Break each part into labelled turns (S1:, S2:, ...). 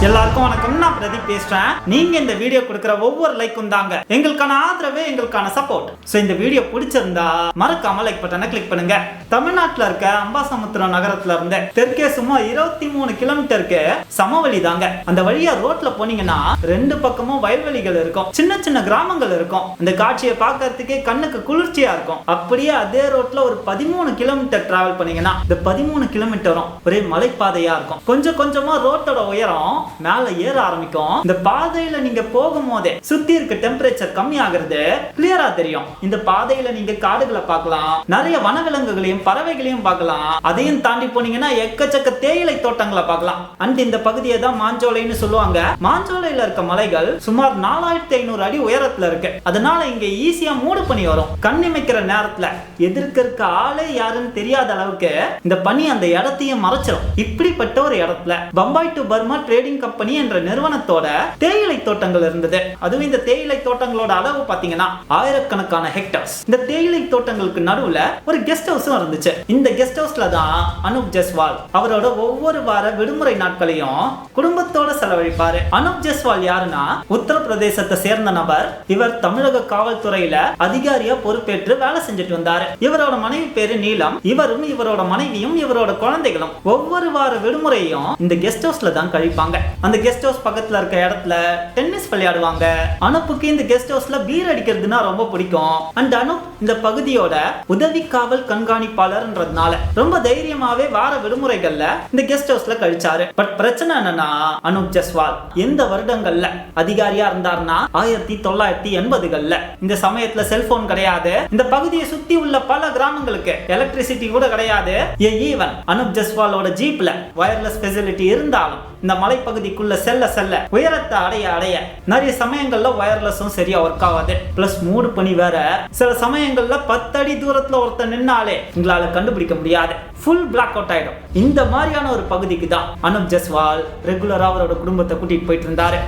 S1: Zalo எல்லாருக்கும் வணக்கம். நான் பிரதீப் பேசுறேன். நீங்க இந்த வீடியோ கொடுக்குற ஒவ்வொரு லைக்கும் தாங்க. எங்களுக்கான ஆதரவு எங்களுக்கான சப்போர்ட் சோ இந்த வீடியோ பிடிச்சிருந்தா மறக்காம லைக் பட்டனை கிளிக் பண்ணுங்க. தமிழ்நாட்டுல இருக்க அம்பாசமுத்திரம் நகரத்துல இருந்து தெற்கே சும்மா இருபத்தி மூணு கிலோமீட்டருக்கு சமவெளி தாங்க. அந்த வழியா ரோட்ல போனீங்கன்னா ரெண்டு பக்கமும் வயல்வெளிகள் இருக்கும். சின்ன சின்ன கிராமங்கள் இருக்கும். இந்த காட்சியை பார்க்கறதுக்கே கண்ணுக்கு குளிர்ச்சியா இருக்கும். அப்படியே அதே ரோட்ல ஒரு பதிமூணு கிலோமீட்டர் டிராவல் பண்ணீங்கன்னா இந்த பதிமூணு கிலோமீட்டரும் ஒரே மலைப்பாதையா இருக்கும். கொஞ்சம் கொஞ்சமா ரோட்டோட உயரம் மேலே ஏற ஆரம்பிக்கும். இந்த பாதையில நீங்க போகும்போதே சுத்தி இருக்க டெம்பரேச்சர் கம்மி ஆகுறது கிளியரா தெரியும். இந்த பாதையில நீங்க காடுகளை பார்க்கலாம். நிறைய வனவிலங்குகளையும் பறவைகளையும் பார்க்கலாம். அதையும் தாண்டி போனீங்கன்னா எக்கச்சக்க தேயிலை தோட்டங்களை பார்க்கலாம். அண்ட் இந்த பகுதியை தான் மாஞ்சோலைன்னு சொல்லுவாங்க. மாஞ்சோலையில இருக்க மலைகள் சுமார் நாலாயிரத்தி ஐநூறு அடி உயரத்துல இருக்கு. அதனால இங்க ஈஸியா மூடு பனி வரும். கண்ணிமைக்கிற நேரத்துல எதிர்க்க இருக்க ஆளே யாருன்னு தெரியாத அளவுக்கு இந்த பனி அந்த இடத்தையும் மறைச்சிடும் இப்படிப்பட்ட ஒரு இடத்துல Bombay to Burma trading company company என்ற நிறுவனத்தோட தேயிலை தோட்டங்கள் இருந்தது. அதுவும் இந்த தேயிலை தோட்டங்களோட அளவு பாத்தீங்கன்னா ஆயிரக்கணக்கான ஹெக்டர்ஸ் இந்த தேயிலை தோட்டங்களுக்கு நடுவுல ஒரு கெஸ்ட் ஹவுஸும் இருந்துச்சு. இந்த கெஸ்ட் ஹவுஸ்ல தான் அனுப் ஜெஸ்வால் அவரோட ஒவ்வொரு வார விடுமுறை நாட்களையும் குடும்பத்தோட செலவழிப்பாரு. அனுப் ஜெஸ்வால் யாருன்னா உத்தரப்பிரதேசத்தை சேர்ந்த நபர். இவர் தமிழக காவல்துறையில அதிகாரியா பொறுப்பேற்று வேலை செஞ்சுட்டு வந்தாரு. இவரோட மனைவி பேரு நீலம். இவரும் இவரோட மனைவியும் இவரோட குழந்தைகளும் ஒவ்வொரு வார விடுமுறையும் இந்த கெஸ்ட் ஹவுஸ்ல தான் கழிப்பாங்க. அந்த கெஸ்ட் ஹவுஸ் பக்கத்துல இருக்க இடத்துல டென்னிஸ் விளையாடுவாங்க. அனுப்புக்கு இந்த கெஸ்ட் ஹவுஸ்ல பீர் அடிக்கிறதுனா ரொம்ப பிடிக்கும். அண்ட் அனுப் இந்த பகுதியோட உதவி காவல் கண்காணிப்பாளர்ன்றதுனால ரொம்ப தைரியமாவே வார விடுமுறைகள்ல இந்த கெஸ்ட் ஹவுஸ்ல கழிச்சாரு. பட் பிரச்சனை என்னன்னா அனுப் ஜஸ்வால் எந்த வருடங்கள்ல அதிகாரியா இருந்தாருன்னா ஆயிரத்தி தொள்ளாயிரத்தி எண்பதுகள்ல. இந்த சமயத்துல செல்போன் கிடையாது. இந்த பகுதியை சுத்தி உள்ள பல கிராமங்களுக்கு எலக்ட்ரிசிட்டி கூட கிடையாது. ஈவன் அனுப் ஜஸ்வாலோட ஜீப்ல வயர்லெஸ் ஃபெசிலிட்டி இருந்தாலும் இந்த மலைப்பகுதிக்குள்ள செல்ல செல்ல உயரத்தை அடைய அடைய நிறைய சமயங்கள்ல ஒயர்லெஸும் சரியா ஒர்க் ஆகாது. பிளஸ் மூடு பணி வேற. சில சமயங்கள்ல பத்தடி தூரத்துல ஒருத்தர் நின்னாலே உங்களால கண்டுபிடிக்க முடியாது. ஃபுல் பிளாக் அவுட் ஆயிடும். இந்த மாதிரியான ஒரு பகுதிக்கு தான் அனுப் ஜஸ்வால் ரெகுலரா அவரோட குடும்பத்தை கூட்டிட்டு போயிட்டு இருந்தாரு.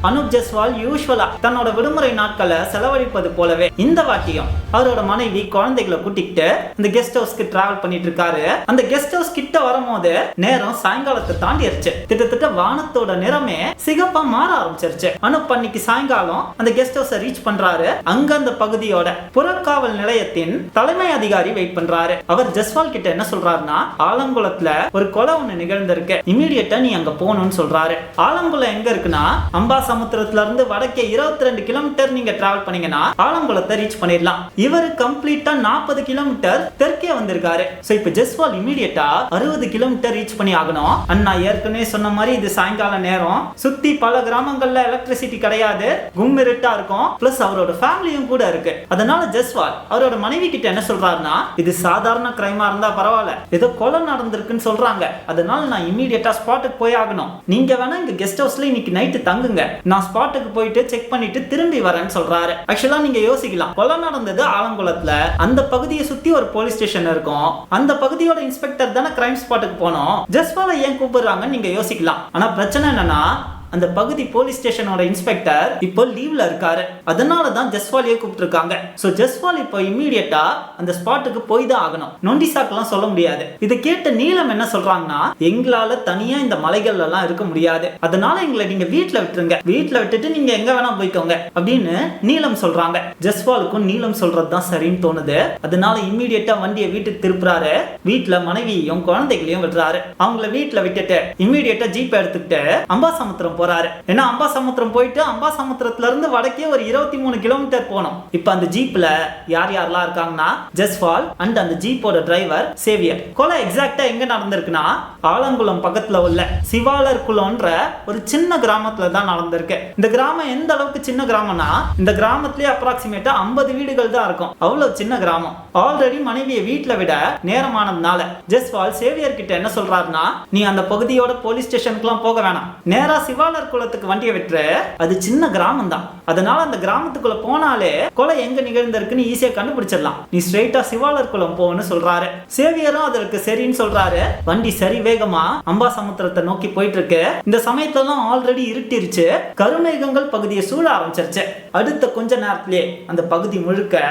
S1: அனுப் ஜெஸ்வால் யூஸ்வலா தன்னோட விடுமுறை நாட்களை செலவழிப்பது போலவே இந்த வாட்டியும் அவரோட மனைவி குழந்தைகளை கூட்டிக்கிட்டு இந்த கெஸ்ட் ஹவுஸ்க்கு டிராவல் பண்ணிட்டு இருக்காரு. அந்த கெஸ்ட் ஹவுஸ் கிட்ட வரும்போது நேரம் சாயங்காலத்தை தாண்டிடுச்சு கிட்டத்தட்ட வானத்தோட நிறமே சிகப்பா மாற ஆரம்பிச்சிருச்சு. அனுப் அன்னைக்கு சாயங்காலம் அந்த கெஸ்ட் ஹவுஸை ரீச் பண்றாரு. அங்க அந்த பகுதியோட புறக்காவல் நிலையத்தின் தலைமை அதிகாரி வெயிட் பண்றாரு. அவர் ஜெஸ்வால் கிட்ட என்ன சொல்றாருன்னா ஆலங்குளத்துல ஒரு கொலை ஒண்ணு நிகழ்ந்திருக்கு. இமீடியட்டா நீ அங்க போகணும்னு சொல்றாரு. ஆலங்குளம் எங்க இருக்குன்னா அம்பாஸ் இருந்து வடக்கே இருபத்தி ரெண்டு கிலோமீட்டர் நீங்க டிராவல் பண்ணீங்கன்னா ஆலங்குளத்தை ரீச் பண்ணிடலாம். இவர் கம்ப்ளீட்டா நாற்பது கிலோமீட்டர் தெற்கே வந்திருக்காரு. சோ இப்ப ஜெஸ்வால் இமீடியட்டா அறுபது கிலோமீட்டர் ரீச் பண்ணி ஆகணும். அண்ணா ஏற்கனவே சொன்ன மாதிரி இது சாயங்கால நேரம். சுத்தி பல கிராமங்கள்ல எலக்ட்ரிசிட்டி கிடையாது. கும்மிருட்டா இருக்கும். பிளஸ் அவரோட ஃபேமிலியும் கூட இருக்கு. அதனால ஜெஸ்வால் அவரோட மனைவி கிட்ட என்ன சொல்றாருன்னா இது சாதாரண கிரைமா இருந்தா பரவாயில்ல. ஏதோ கொலை நடந்திருக்குன்னு சொல்றாங்க. அதனால நான் இமீடியட்டா ஸ்பாட்டுக்கு போய் ஆகணும். நீங்க வேணா இங்க கெஸ்ட் ஹவுஸ்ல இன்னைக்கு நைட்டு தங்குங்க. நான் ஸ்பாட்டுக்கு போயிட்டு செக் பண்ணிட்டு திரும்பி வரேன்னு சொல்றாரு. ஆக்சுவலா நீங்க யோசிக்கலாம். கொலை நடந்தது ஆலங்குளத்துல. அந்த பகுதியை சுத்தி ஒரு போலீஸ் ஸ்டேஷன் இருக்கும். அந்த பகுதியோட இன்ஸ்பெக்டர் தானே கிரைம் ஸ்பாட்டுக்கு போனோம். ஜஸ்வால ஏன் கூப்பிடுறாங்கன்னு நீங்க யோசிக்கலாம். ஆனா பிரச்சனை என்னன்னா அந்த பகுதி போலீஸ் ஸ்டேஷனோட இன்ஸ்பெக்டர் இப்போ லீவ்ல இருக்காரு. அதனால தான் ஜஸ்வாலியை கூப்பிட்டுருக்காங்க. ஸோ ஜஸ்வால் இப்போ இம்மீடியட்டா அந்த ஸ்பாட்டுக்கு போய் தான் ஆகணும். நொண்டி சாக்கெல்லாம் சொல்ல முடியாது. இதை கேட்ட நீலம் என்ன சொல்றாங்கன்னா எங்களால தனியா இந்த மலைகள்ல எல்லாம் இருக்க முடியாது. அதனால எங்களை நீங்க வீட்டுல விட்டுருங்க. வீட்டுல விட்டுட்டு நீங்க எங்க வேணா போய்க்கோங்க. அப்படின்னு நீலம் சொல்றாங்க. ஜஸ்வாலுக்கும் நீலம் சொல்றது தான் சரின்னு தோணுது. அதனால இம்மீடியட்டா வண்டியை வீட்டுக்கு திருப்புறாரு. வீட்டுல மனைவியையும் குழந்தைகளையும் விடுறாரு. அவங்கள வீட்டுல விட்டுட்டு இம்மீடியட்டா ஜீப் எடுத்துக்கிட்டு அம்பாசமுத்திரம் போறாரு. ஏன்னா அம்பா சமுத்திரம் போயிட்டு அம்பா சமுத்திரத்துல இருந்து வடக்கே ஒரு இருபத்தி மூணு கிலோமீட்டர் போனோம் இப்ப அந்த ஜீப்ல யார் யாரெல்லாம் இருக்காங்கன்னா ஜஸ்வால் அண்ட் அந்த ஜீப்போட டிரைவர் சேவியர். கொலை எக்ஸாக்டா எங்க நடந்திருக்குன்னா ஆலங்குளம் பக்கத்துல உள்ள சிவாலர் குளம்ன்ற ஒரு சின்ன கிராமத்துல தான் நடந்திருக்கு. இந்த கிராமம் எந்த அளவுக்கு சின்ன கிராமம்னா இந்த கிராமத்திலே அப்ராக்சிமேட்டா ஐம்பது வீடுகள் தான் இருக்கும். அவ்வளவு சின்ன கிராமம். ஆல்ரெடி மனைவியை வீட்ல விட நேரமானதுனால ஜஸ்வால் சேவியர் கிட்ட என்ன சொல்றாருன்னா நீ அந்த பகுதியோட போலீஸ் ஸ்டேஷனுக்குலாம் போக வேணாம். நேரா சிவா சிவாலர் குளத்துக்கு வண்டியை விட்டுரு அது சின்ன கிராமம் தான் அதனால அந்த கிராமத்துக்குள்ள போனாலே கொலை எங்க நிகழ்ந்திருக்குன்னு ஈஸியா கண்டுபிடிச்சிடலாம். நீ ஸ்ட்ரெயிட்டா சிவாலர் குளம் போன்னு சொல்றாரு. சேவியரும் அதற்கு சரின்னு சொல்றாரு. வண்டி சரி வேகமா அம்பாசமுத்திரத்தை நோக்கி போயிட்டு இருக்கு இந்த சமயத்தெல்லாம் ஆல்ரெடி இருட்டிருச்சு. கருமேகங்கள் பகுதியை சூழ ஆரம்பிச்சிருச்சு. அடுத்த கொஞ்ச நேரத்திலே அந்த பகுதி முழுக்க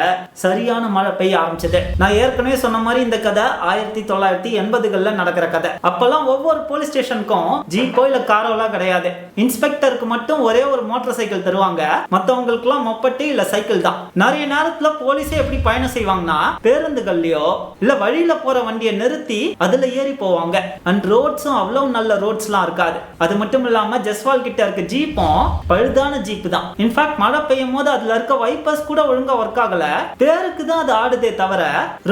S1: சரியான மழை பெய்ய ஆரம்பிச்சது. நான் ஏற்கனவே சொன்ன மாதிரி இந்த கதை ஆயிரத்தி தொள்ளாயிரத்தி எண்பதுகள்ல நடக்கிற கதை. அப்பெல்லாம் ஒவ்வொரு போலீஸ் ஸ்டேஷனுக்கும் ஜீப்போ இல்ல காரோலாம் கிடையாது. இன்ஸ்பெக்டருக்கு மட்டும் ஒரே ஒரு மோட்டார் சைக்கிள் தருவாங்க. மத்தவங்களுக்குலாம் மொப்பட்டு இல்ல சைக்கிள் தான். நிறைய நேரத்துல போலீஸே எப்படி பயணம் செய்வாங்கன்னா பேருந்துகள்லயோ இல்ல வழியில போற வண்டியை நிறுத்தி அதுல ஏறி போவாங்க. அண்ட் ரோட்ஸும் அவ்வளவு நல்ல ரோட்ஸ்லாம் இருக்காது. அது மட்டும் இல்லாம ஜஸ்வால் கிட்ட இருக்க ஜீப்பும் பழுதான ஜீப் தான். இன்ஃபேக்ட் மழை பெய்யும் போது அதுல இருக்க வைப்பர்ஸ் கூட ஒழுங்கா ஒர்க் ஆகல. பேருக்கு தான் அது ஆடுதே தவிர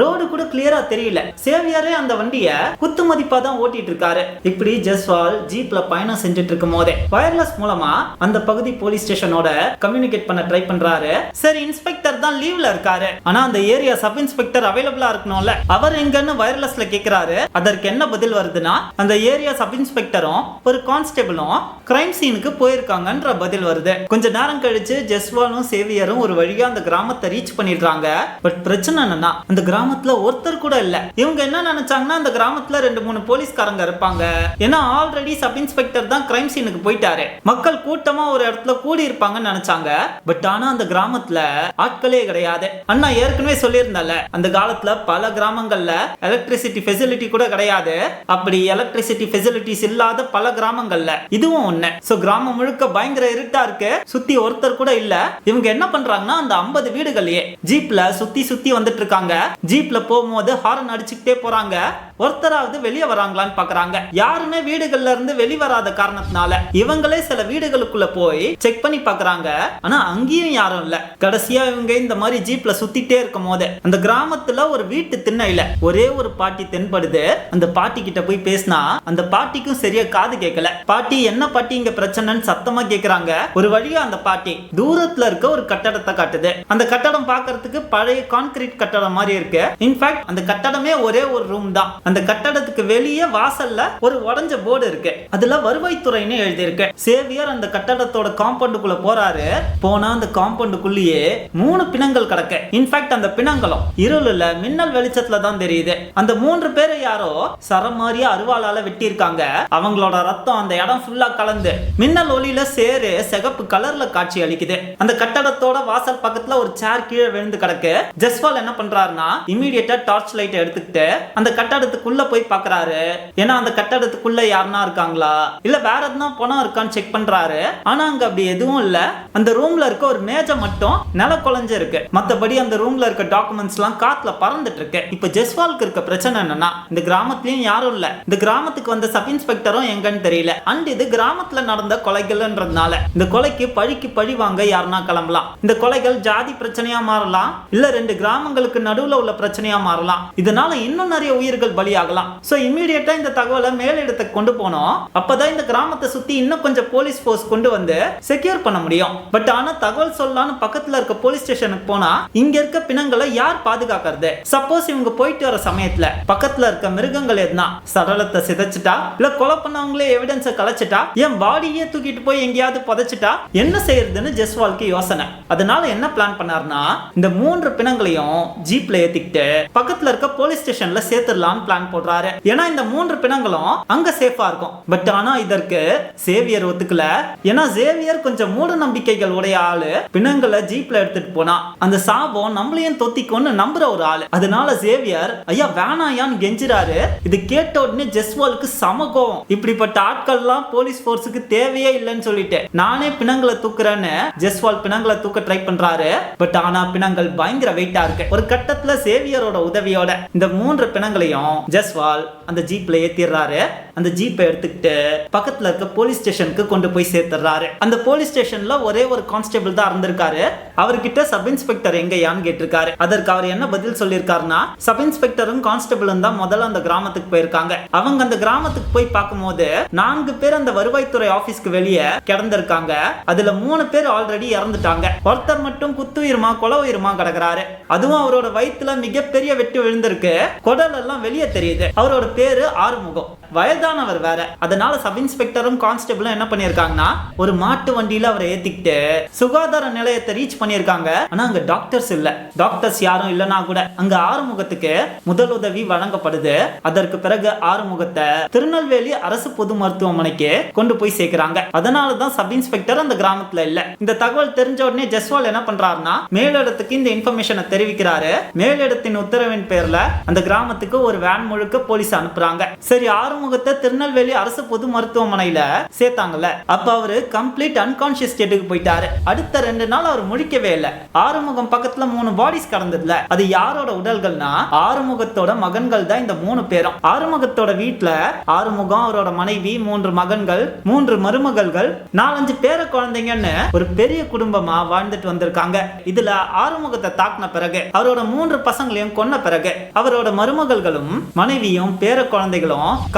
S1: ரோடு கூட கிளியரா தெரியல. சேவியரே அந்த வண்டிய குத்து மதிப்பா தான் ஓட்டிட்டு இருக்காரு. இப்படி ஜஸ்வால் ஜீப்ல பயணம் செஞ்சுட்டு இருக்கும் போதே. வயர்லெஸ் மூலமா அந்த பகுதி போலீஸ் ஸ்டேஷனோட கம்யூனிகேட் பண்ண ட்ரை பண்றாரு. சரி இன்ஸ்பெக்டர் தான் லீவ்ல இருக்காரு. ஆனா அந்த ஏரியா சப் இன்ஸ்பெக்டர் அவைலபிளா இருக்கணும்ல. அவர் எங்கன்னு வயர்லெஸ்ல கேக்குறாரு. அதற்கு என்ன பதில் வருதுன்னா அந்த ஏரியா சப் இன்ஸ்பெக்டரும் ஒரு கான்ஸ்டபிளும் கிரைம் சீனுக்கு போயிருக்காங்கன்ற பதில் வருது. கொஞ்ச நேரம் கழிச்சு ஜெஸ்வாலும் சேவியரும் ஒரு வழியா அந்த கிராமத்தை ரீச் பண்ணிடுறாங்க. பட் பிரச்சனை என்னன்னா அந்த கிராமத்துல ஒருத்தர் கூட இல்ல. இவங்க என்ன நினைச்சாங்கன்னா அந்த கிராமத்துல ரெண்டு மூணு போலீஸ்காரங்க இருப்பாங்க. ஏன்னா ஆல்ரெடி சப் இன்ஸ்பெக்டர் தான் கிரைம் சீனுக்கு போயிட்டு போயிட்டாரு. மக்கள் கூட்டமா ஒரு இடத்துல கூடி இருப்பாங்கன்னு நினைச்சாங்க. பட் ஆனா அந்த கிராமத்துல ஆட்களே கிடையாது. அண்ணா ஏற்கனவே சொல்லியிருந்தால அந்த காலத்துல பல கிராமங்கள்ல எலக்ட்ரிசிட்டி ஃபெசிலிட்டி கூட கிடையாது. அப்படி எலக்ட்ரிசிட்டி ஃபெசிலிட்டிஸ் இல்லாத பல கிராமங்கள்ல இதுவும் ஒண்ணு. சோ கிராமம் முழுக்க பயங்கர இருட்டா இருக்கு. சுத்தி ஒருத்தர் கூட இல்ல. இவங்க என்ன பண்றாங்கன்னா அந்த 50 வீடுகளையே ஜீப்ல சுத்தி சுத்தி வந்துட்டு இருக்காங்க. ஜீப்ல போகும்போது ஹாரன் அடிச்சுக்கிட்டே போறாங்க. ஒருத்தராவது வெளியே வராங்களான்னு பாக்குறாங்க. யாருமே வீடுகள்ல இருந்து வெளி வராத காரணத்தினால இவங்களே சில வீடுகளுக்குள்ள போய் செக் பண்ணி பாக்குறாங்க. ஆனா அங்கேயும் யாரும் இல்ல. கடைசியா இவங்க இந்த மாதிரி ஜீப்ல சுத்திட்டே இருக்கும் போது அந்த கிராமத்துல ஒரு வீட்டு திண்ணையில ஒரே ஒரு பாட்டி தென்படுது. அந்த பாட்டி கிட்ட போய் பேசினா அந்த பாட்டிக்கும் சரியா காது கேட்கல பாட்டி என்ன பாட்டி இங்க பிரச்சனைன்னு சத்தமா கேக்குறாங்க? ஒரு வழியா அந்த பாட்டி தூரத்துல இருக்க ஒரு கட்டடத்தை காட்டுது. அந்த கட்டடம் பாக்குறதுக்கு பழைய கான்கிரீட் கட்டடம் மாதிரி இருக்கு. இன்ஃபேக்ட் அந்த கட்டடமே ஒரே ஒரு ரூம் தான். அந்த கட்டடத்துக்கு வெளியே வாசல்ல ஒரு உடஞ்ச போர்டு இருக்கு. அதுல வருவாய்த்துறைன்னு எழுதியிருக்கு. சேவியர் அந்த கட்டடத்தோட காம்பவுண்டுக்குள்ள போறாரு. போனா அந்த காம்பவுண்டுக்குள்ளேயே மூணு பிணங்கள் கிடக்கு. இன்ஃபேக்ட் அந்த பிணங்களும் இருளுல மின்னல் வெளிச்சத்துல தான் தெரியுது. அந்த மூன்று பேரை யாரோ சரமாரியா அருவாளால வெட்டியிருக்காங்க. அவங்களோட ரத்தம் அந்த இடம் ஃபுல்லா கலந்து மின்னல் ஒளியில சேரு சிகப்பு கலர்ல காட்சி அளிக்குது. அந்த கட்டடத்தோட வாசல் பக்கத்துல ஒரு சேர் கீழே விழுந்து கிடக்கு. ஜஸ்வால் என்ன பண்றாருன்னா இமீடியட்டா டார்ச் லைட் எடுத்துக்கிட்டு அந்த கட்டடத்துக்குள்ள போய் பாக்குறாரு. ஏன்னா அந்த கட்டடத்துக்குள்ள யாருன்னா இருக்காங்களா? இல்ல வேற எதுனா பணம் இருக்கான்னு செக் பண்றாரு. ஆனா அங்க அப்படி எதுவும் இல்ல. அந்த ரூம்ல இருக்க ஒரு மேஜை மட்டும் நில குலைஞ்சு இருக்கு மத்தபடி அந்த ரூம்ல இருக்க டாக்குமெண்ட்ஸ் எல்லாம் காத்துல பறந்துட்டு இருக்கு. இப்ப ஜெஸ்வாலுக்கு இருக்க பிரச்சனை என்னன்னா இந்த கிராமத்துலயும் யாரும் இல்ல. இந்த கிராமத்துக்கு வந்த சப் இன்ஸ்பெக்டரும் எங்கன்னு தெரியல. அண்ட் இது கிராமத்துல நடந்த கொலைகள்ன்றதுனால இந்த கொலைக்கு பழிக்கு பழி வாங்க யாருன்னா கிளம்பலாம். இந்த கொலைகள் ஜாதி பிரச்சனையா மாறலாம். இல்ல ரெண்டு கிராமங்களுக்கு நடுவுல உள்ள பிரச்சனையா மாறலாம். இதனால இன்னும் நிறைய உயிர்கள் பலியாகலாம் சோ இம்மீடியட்டா இந்த தகவலை மேலிடத்துக்கு கொண்டு போனோம். அப்பதான் இந்த கிராமத்தை சுத்தி இன்னும் கொஞ்சம் போலீஸ் ஃபோர்ஸ் கொண்டு வந்து செக்யூர் பண்ண முடியும். பட் ஆனா தகவல் சொல்லலாம்னு பக்கத்துல இருக்க போலீஸ் ஸ்டேஷனுக்கு போனா இங்க இருக்க பிணங்களை யார் பாதுகாக்கிறது? சப்போஸ் இவங்க போயிட்டு வர சமயத்துல பக்கத்துல இருக்க மிருகங்கள் எதுனா சடலத்தை சிதைச்சிட்டா இல்ல கொலை பண்ணவங்களே எவிடன்ஸை கலைச்சிட்டா என் பாடியே தூக்கிட்டு போய் எங்கேயாவது புதைச்சிட்டா என்ன செய்யறதுன்னு ஜெஸ்வால்க்கு யோசனை. அதனால என்ன பிளான் பண்ணாருன்னா இந்த மூன்று பிணங்களையும் ஜீப்ல ஏத்திக்கிட்டு பக்கத்துல இருக்க போலீஸ் ஸ்டேஷன்ல சேர்த்துடலாம்னு பிளான் போடுறாரு. ஏன்னா இந்த மூன்று பிணங்களும் அங்க சேஃபா இருக்கும். பட் ஆனா இதற்கு சேவியர் ஒத்துக்கல. ஏன்னா சேவியர் கொஞ்சம் மூட நம்பிக்கைகள் உடைய ஆளு. பிணங்களை ஜீப்ல எடுத்துட்டு போனா. அந்த சாபம் நம்மளையும் தொத்திக்கும்னு நம்புற ஒரு ஆளு. அதனால சேவியர் ஐயா வேணாயான்னு கெஞ்சுறாரு. இது கேட்ட உடனே ஜெஸ்வாலுக்கு சமகம் இப்படிப்பட்ட ஆட்கள்லாம் போலீஸ் போர்ஸுக்கு தேவையே இல்லைன்னு சொல்லிட்டு. நானே பிணங்களை தூக்குறேன்னு ஜெஸ்வால் பிணங்களை தூக்க ட்ரை பண்றாரு. பட் ஆனா பிணங்கள் பயங்கர வெயிட்டா இருக்கு. ஒரு கட்டத்துல சேவியரோட உதவியோட இந்த மூன்று பிணங்களையும் ஜெஸ்வால் அந்த ஜீப்ல ஏத்திடுறாரு அந்த ஜீப்பை எடுத்துக்கிட்டு பக்கத்துல இருக்க போலீஸ் ஸ்டேஷனுக்கு கொண்டு போய் சேர்த்துறாரு அந்த போலீஸ் ஸ்டேஷன்ல ஒரே ஒரு கான்ஸ்டபிள் தான் இருந்திருக்காரு. அவர்கிட்ட சப் இன்ஸ்பெக்டர் எங்கயான்னு கேட்டிருக்காரு. அதற்கு அவர் என்ன பதில் சொல்லியிருக்காருன்னா சப் இன்ஸ்பெக்டரும் கான்ஸ்டபிளும் தான் முதல்ல அந்த கிராமத்துக்கு போயிருக்காங்க. அவங்க அந்த கிராமத்துக்கு போய் பார்க்கும்போது நான்கு பேர் அந்த வருவாய்த்துறை ஆபீஸ்க்கு வெளியே கிடந்திருக்காங்க. அதுல மூணு பேர் ஆல்ரெடி இறந்துட்டாங்க. ஒருத்தர் மட்டும் குத்துயிருமா கொலை உயிருமா கிடக்குறாரு. அதுவும் அவரோட வயித்துல மிகப்பெரிய வெட்டு விழுந்திருக்கு. குடல் எல்லாம் வெளியே தெரியுது. அவரோட பேரு ஆறுமுகம். வயதானவர் வேற. அதனால சப் இன்ஸ்பெக்டரும் கான்ஸ்டபிளும் என்ன பண்ணிருக்காங்கன்னா ஒரு மாட்டு வண்டியில அவரை ஏத்திக்கிட்டு சுகாதார நிலையத்தை ரீச் பண்ணிருக்காங்க ஆனா அங்க டாக்டர்ஸ் இல்ல. டாக்டர்ஸ் யாரும் இல்லனா கூட அங்க ஆறுமுகத்துக்கு முதலுதவி வழங்கப்படுது. அதற்கு பிறகு ஆறுமுகத்தை திருநெல்வேலி அரசு பொது மருத்துவமனைக்கு கொண்டு போய் சேர்க்கிறாங்க. அதனாலதான் சப் இன்ஸ்பெக்டர் அந்த கிராமத்துல இல்ல. இந்த தகவல் தெரிஞ்ச உடனே ஜெஸ்வால் என்ன பண்றாருன்னா மேலிடத்துக்கு இந்த இன்ஃபர்மேஷனை தெரிவிக்கிறாரு. மேலிடத்தின் உத்தரவின் பேர்ல அந்த கிராமத்துக்கு ஒரு வேன் முழுக்க போலீஸ் அனுப்புறாங்க. சரி ஆறு ஆறுமுகத்தை திருநெல்வேலி அரசு பொது மருத்துவமனையில சேர்த்தாங்கல்ல. அப்ப அவரு கம்ப்ளீட் அன்கான்சியஸ் ஸ்டேட்டுக்கு போயிட்டாரு. அடுத்த ரெண்டு நாள் அவர் முழிக்கவே இல்ல. ஆறுமுகம் பக்கத்துல மூணு பாடிஸ் கடந்ததுல. அது யாரோட உடல்கள்னா ஆறுமுகத்தோட மகன்கள் தான் இந்த மூணு பேரும். ஆறுமுகத்தோட வீட்டுல ஆறுமுகம் அவரோட மனைவி மூன்று மகன்கள் மூன்று மருமகள்கள் நாலஞ்சு பேர குழந்தைங்கன்னு ஒரு பெரிய குடும்பமா வாழ்ந்துட்டு வந்திருக்காங்க. இதுல ஆறுமுகத்தை தாக்குன பிறகு அவரோட மூன்று பசங்களையும் கொன்ன பிறகு அவரோட மருமகள்களும் மனைவியும் பேர குழந்தைகளும்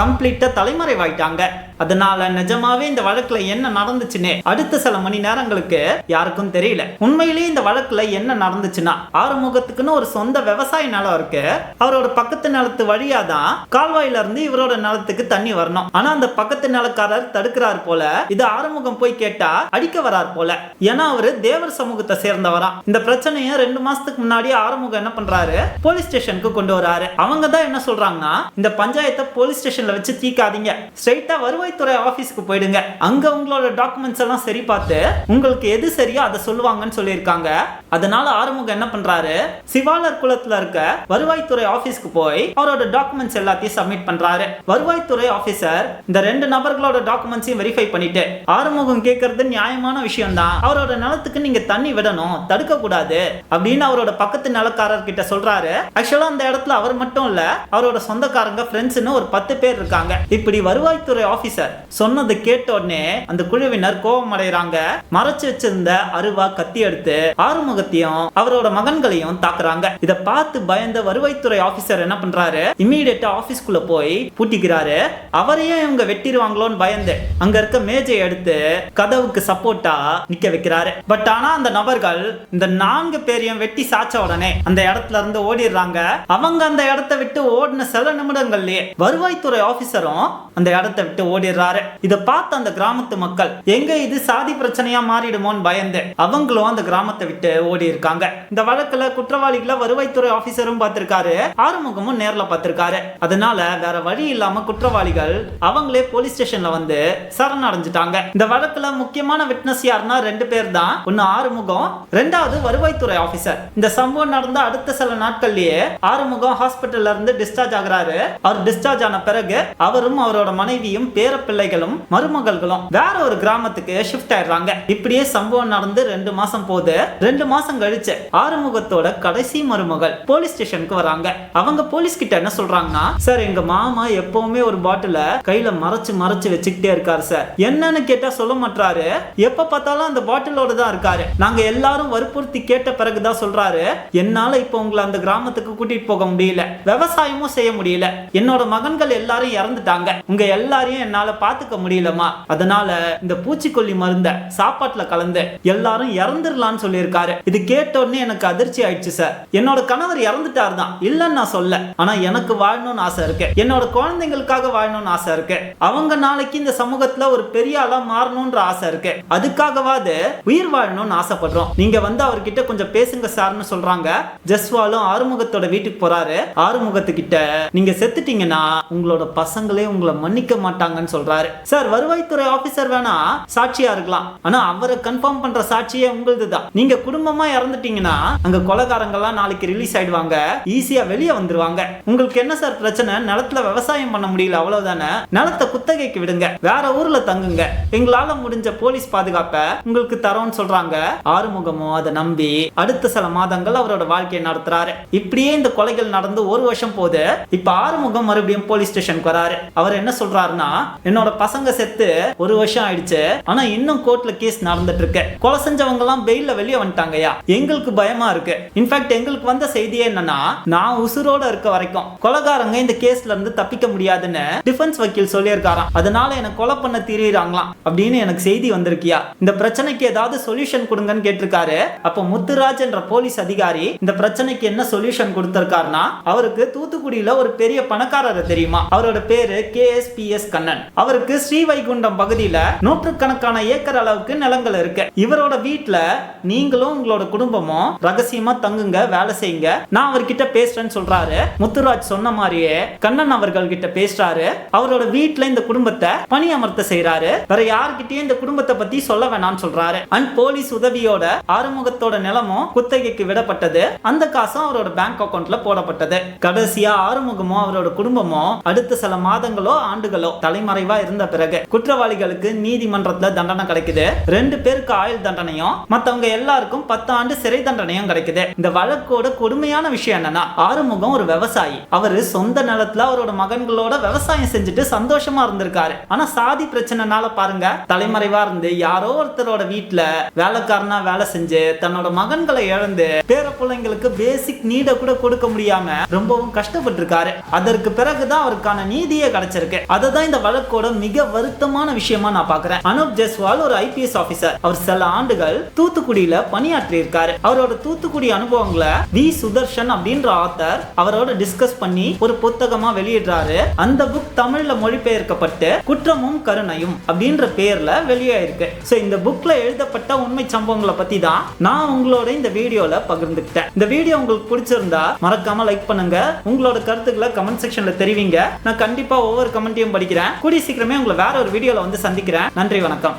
S1: கம்ப்ளீட்டா தலைமறைவாயிட்டாங்க. அதனால நிஜமாவே இந்த வழக்குல என்ன நடந்துச்சுன்னு அடுத்த சில மணி நேரங்களுக்கு யாருக்கும் தெரியல. உண்மையிலேயே இந்த வழக்குல என்ன நடந்துச்சுன்னா ஆறுமுகத்துக்குன்னு ஒரு சொந்த விவசாய நிலம் இருக்கு. அவரோட பக்கத்து நிலத்து வழியா தான் கால்வாயில இருந்து இவரோட நிலத்துக்கு தண்ணி வரணும். ஆனா அந்த பக்கத்து நிலக்காரர் தடுக்கிறார் போல. இது ஆறுமுகம் போய் கேட்டா அடிக்க வரார் போல. ஏன்னா அவரு தேவர் சமூகத்தை சேர்ந்தவரா. இந்த பிரச்சனைய ரெண்டு மாசத்துக்கு முன்னாடி ஆறுமுகம் என்ன பண்றாரு? போலீஸ் ஸ்டேஷனுக்கு கொண்டு வராரு. அவங்க தான் என்ன சொல்றாங்கன்னா இந்த பஞ்சாயத்தை போலீஸ் ஸ்டேஷன்ல வச்சு தீக்காதீங்க. ஸ்ட்ரைட்டா வருவாய்த்துறை ஆபீஸ்க்கு போயிடுங்க. அங்க உங்களோட டாக்குமெண்ட்ஸ் எல்லாம் சரி பார்த்து உங்களுக்கு எது சரியோ அதை சொல்லுவாங்கன்னு சொல்லியிருக்காங்க. அதனால ஆறுமுகம் என்ன பண்றாரு? சிவாலர் குளத்துல இருக்க வருவாய்த்துறை ஆபீஸ்க்கு போய் அவரோட டாக்குமெண்ட்ஸ் எல்லாத்தையும் சப்மிட் பண்றாரு. வருவாய்த்துறை ஆபீசர் இந்த ரெண்டு நபர்களோட டாக்குமெண்ட்ஸையும் வெரிஃபை பண்ணிட்டு ஆறுமுகம் கேட்கறது நியாயமான விஷயம் தான் அவரோட நிலத்துக்கு நீங்க தண்ணி விடணும் தடுக்க கூடாது அப்படின்னு அவரோட பக்கத்து நிலக்காரர் கிட்ட சொல்றாரு ஆக்சுவலா அந்த இடத்துல அவர் மட்டும் இல்ல அவரோட சொந்தக்காரங்க ஃப்ரெண்ட்ஸ்னு ஒரு பத்து பேர் இருக்காங்க. இப்படி வருவாய்த்துறை ஆபீசர் சொன்னது கேட்ட உடனே அந்த குழுவினர் கோபம் அடைறாங்க மறைச்சு வச்சிருந்த அருவா கத்தி எடுத்து ஆறுமுகத்தையும் அவரோட மகன்களையும் தாக்குறாங்க. இத பார்த்து பயந்த வருவாய்த்துறை ஆபீசர் என்ன பண்றாரு? இம்மீடியட்டா ஆபீஸ்க்குள்ள போய் பூட்டிக்கிறாரு. அவரையே இவங்க வெட்டிடுவாங்களோன்னு பயந்து அங்க இருக்க மேஜை எடுத்து கதவுக்கு சப்போர்ட்டா நிக்க வைக்கிறாரு. பட் ஆனா அந்த நபர்கள் இந்த நான்கு பேரையும் வெட்டி சாச்ச உடனே அந்த இடத்துல இருந்து ஓடிடுறாங்க. அவங்க அந்த இடத்த விட்டு ஓடின சில நிமிடங்கள்லயே வருவாய்த்துறை ஆபீசரும் அந்த இடத்த விட்டு ஓடிடுறாரு. இதை பார்த்த அந்த கிராமத்து மக்கள் எங்க இது சாதி பிரச்சனையா மாறிடுமோன்னு பயந்து அவங்களும் அந்த கிராமத்தை விட்டு ஓடி இருக்காங்க இந்த வழக்குல குற்றவாளிகளை வருவாய்த்துறை ஆபீசரும் பார்த்திருக்காரு ஆறுமுகமும் நேர்ல பார்த்திருக்காரு. அதனால வேற வழி இல்லாம குற்றவாளிகள் அவங்களே போலீஸ் ஸ்டேஷன்ல வந்து சரணடைஞ்சிட்டாங்க. இந்த வழக்குல முக்கியமான விட்னஸ் யாருன்னா ரெண்டு பேர் தான். ஒன்னு ஆறுமுகம் ரெண்டாவது வருவாய்த்துறை ஆபீசர் இந்த சம்பவம் நடந்த அடுத்த சில நாட்கள்லயே ஆறுமுகம் ஹாஸ்பிட்டல்ல இருந்து டிஸ்சார்ஜ் ஆகுறாரு. அவர் டிஸ்சார்ஜ் ஆன பிறகு அவரும் அவரோட மனைவியும் பேர பிள்ளைகளும் மருமகள்களும் வேற ஒரு கிராமத்துக்கு ஷிஃப்ட் ஆயிடுறாங்க. இப்படியே சம்பவம் நடந்து ரெண்டு மாசம் போது ரெண்டு மாசம் கழிச்சு ஆறுமுகத்தோட கடைசி மருமகள் போலீஸ் ஸ்டேஷனுக்கு வராங்க. அவங்க போலீஸ் கிட்ட என்ன சொல்றாங்கன்னா சார் எங்க மாமா எப்பவுமே ஒரு பாட்டில கையில மறைச்சு மறைச்சு வச்சுக்கிட்டே இருக்காரு சார். என்னன்னு கேட்டா சொல்ல மாட்டாரு எப்ப பார்த்தாலும் அந்த பாட்டிலோட தான் இருக்காரு. நாங்க எல்லாரும் வற்புறுத்தி கேட்ட பிறகுதான் சொல்றாரு என்னால இப்ப உங்களை அந்த கிராமத்துக்கு கூட்டிட்டு போக முடியல. விவசாயமும் செய்ய முடியல. என்னோட மகன்கள் எல்லாரும் இறந்துட்டாங்க. உங்க எல்லாரையும் என்னால பாத்துக்க முடியலமா அதனால இந்த பூச்சிக்கொல்லி மருந்த சாப்பாட்டுல கலந்து எல்லாரும் இறந்துடலாம்னு சொல்லியிருக்காரு. இது கேட்ட உடனே எனக்கு அதிர்ச்சி ஆயிடுச்சு சார் என்னோட கணவர் இறந்துட்டாரு தான் இல்லைன்னு நான் சொல்ல. ஆனா எனக்கு வாழணும்னு ஆசை இருக்கு. என்னோட குழந்தைங்களுக்காக வாழணும்னு ஆசை இருக்கு. அவங்க நாளைக்கு இந்த சமூகத்துல ஒரு பெரிய ஆளா மாறணும்ன்ற ஆசை இருக்கு. அதுக்காகவாது உயிர் வாழணும்னு ஆசைப்படுறோம். நீங்க வந்து அவர்கிட்ட கொஞ்சம் பேசுங்க சார்னு சொல்றாங்க. ஜஸ்வாலும் ஆறுமுகத்தோட வீட்டுக்கு போறாரு. ஆறுமுகத்துக்கிட்ட நீங்க செத்துட்டீங்கன்னா உங்களோட பசங்களே உங்களை மன்னிக்க மாட்டாங்கன்னு சொல்றாரு. சார் வருவாய்த்துறை ஆபீசர் வேணா சாட்சியா இருக்கலாம். ஆனா அவரை கன்ஃபார்ம் பண்ற சாட்சியே உங்களது தான் நீங்க குடும்பமா இறந்துட்டீங்கன்னா அங்க கொலகாரங்கள்லாம் நாளைக்கு ரிலீஸ் ஆயிடுவாங்க. ஈஸியா வெளியே வந்துருவாங்க. உங்களுக்கு என்ன சார் பிரச்சனை? நிலத்துல விவசாயம் பண்ண முடியல அவ்வளவுதானே? நிலத்தை குத்தகைக்கு விடுங்க. வேற ஊர்ல தங்குங்க. எங்களால முடிஞ்ச போலீஸ் பாதுகாப்ப உங்களுக்கு தரோம்னு சொல்றாங்க. ஆறுமுகமும் அதை நம்பி அடுத்த சில மாதங்கள் அவரோட வாழ்க்கையை நடத்துறாரு. இப்படியே இந்த கொலைகள் நடந்து ஒரு வருஷம் போது இப்ப ஆறுமுகம் மறுபடியும் போலீஸ் ஸ்டேஷன் கோர்ட்டுக்கு வராரு. அவர் என்ன சொல்றாருன்னா என்னோட பசங்க செத்து ஒரு வருஷம் ஆயிடுச்சு ஆனா இன்னும் கோர்ட்ல கேஸ் நடந்துட்டு இருக்கு கொலை செஞ்சவங்க எல்லாம் பெயில்ல வெளியே வந்துட்டாங்கயா எங்களுக்கு பயமா இருக்கு. இன்ஃபேக்ட் எங்களுக்கு வந்த செய்தியே என்னன்னா நான் உசுரோட இருக்க வரைக்கும் கொலைகாரங்க இந்த கேஸ்ல இருந்து தப்பிக்க முடியாதுன்னு டிஃபென்ஸ் வக்கீல் சொல்லியிருக்காராம். அதனால எனக்கு கொலை பண்ண திரியிறாங்களாம் அப்படின்னு எனக்கு செய்தி வந்திருக்கியா. இந்த பிரச்சனைக்கு ஏதாவது சொல்யூஷன் கொடுங்கன்னு கேட்டிருக்காரு. அப்ப முத்துராஜ் என்ற போலீஸ் அதிகாரி இந்த பிரச்சனைக்கு என்ன சொல்யூஷன் கொடுத்திருக்காருன்னா அவருக்கு தூத்துக்குடியில ஒரு பெரிய பணக்காரரை தெரியுமா? அவரோட அவரோட பேரு K S P S Kannan. அவருக்கு ஸ்ரீவைகுண்டம் பகுதியில நூற்றுக்கணக்கான ஏக்கர் அளவுக்கு நிலங்கள் இருக்கு. இவரோட வீட்டுல நீங்களும் உங்களோட குடும்பமும் ரகசியமா தங்குங்க வேலை செய்யுங்க. நான் அவர்கிட்ட பேசுறேன்னு சொல்றாரு. முத்துராஜ் சொன்ன மாதிரியே கண்ணன் அவர்கள் கிட்ட பேசுறாரு. அவரோட வீட்டுல இந்த குடும்பத்தை பணி அமர்த்த செய்யறாரு வேற யார்கிட்டயும் இந்த குடும்பத்தை பத்தி சொல்ல வேணாம்னு சொல்றாரு. அண்ட் போலீஸ் உதவியோட ஆறுமுகத்தோட நிலமும் குத்தகைக்கு விடப்பட்டது. அந்த காசும் அவரோட பேங்க் அக்கௌண்ட்ல போடப்பட்டது. கடைசியா ஆறுமுகமும் அவரோட குடும்பமும் அடுத்த சில மாதங்களோ ஆண்டுகளோ தலைமறைவா இருந்த பிறகு குற்றவாளிகளுக்கு நீதிமன்றத்துல தண்டனை கிடைக்குது. ரெண்டு பேருக்கு ஆயுள் தண்டனையும் மத்தவங்க எல்லாருக்கும் பத்து ஆண்டு சிறை தண்டனையும் கிடைக்குது. இந்த வழக்கோட கொடுமையான விஷயம் என்னன்னா ஆறுமுகம் ஒரு விவசாயி. அவரு சொந்த நிலத்துல அவரோட மகன்களோட விவசாயம் செஞ்சுட்டு சந்தோஷமா இருந்திருக்காரு. ஆனா சாதி பிரச்சனைனால பாருங்க தலைமறைவா இருந்து யாரோ ஒருத்தரோட வீட்டுல வேலைக்காரனா வேலை செஞ்சு தன்னோட மகன்களை இழந்து பேர பிள்ளைங்களுக்கு பேசிக் நீட கூட கொடுக்க முடியாம ரொம்பவும் கஷ்டப்பட்டு இருக்காரு அதற்கு பிறகுதான் அவருக்கான நீதியே கிடைச்சிருக்கு. அதை தான் இந்த வழக்கோட மிக வருத்தமான விஷயமா நான் பாக்குறேன் அனூப் ஜெஸ்வால் ஒரு ஐபிஎஸ் ஆபீசர். அவர் சில ஆண்டுகள் தூத்துக்குடியில பணியாற்றி இருக்காரு அவரோட தூத்துக்குடி அனுபவங்களை வி சுதர்ஷன் அப்படின்ற ஆத்தர் அவரோட டிஸ்கஸ் பண்ணி ஒரு புத்தகமா வெளியிடுறாரு. அந்த புக் தமிழ்ல மொழிபெயர்க்கப்பட்டு குற்றமும் கருணையும் அப்படின்ற பேர்ல வெளியாயிருக்கு. சோ இந்த புக்ல எழுதப்பட்ட உண்மை சம்பவங்களை பத்தி தான் நான் உங்களோட இந்த வீடியோல பகிர்ந்துக்கிட்டேன். இந்த வீடியோ உங்களுக்கு பிடிச்சிருந்தா மறக்காம லைக் பண்ணுங்க. உங்களோட கருத்துக்களை கமெண்ட் செக்ஷன்ல தெரிவிங்க. நான் கண்டிப்பா ஒவ்வொரு கமெண்ட்டையும் படிக்கிறேன். கூடிய சீக்கிரமே உங்களை வேற ஒரு வீடியோல வந்து சந்திக்கிறேன். நன்றி வணக்கம்.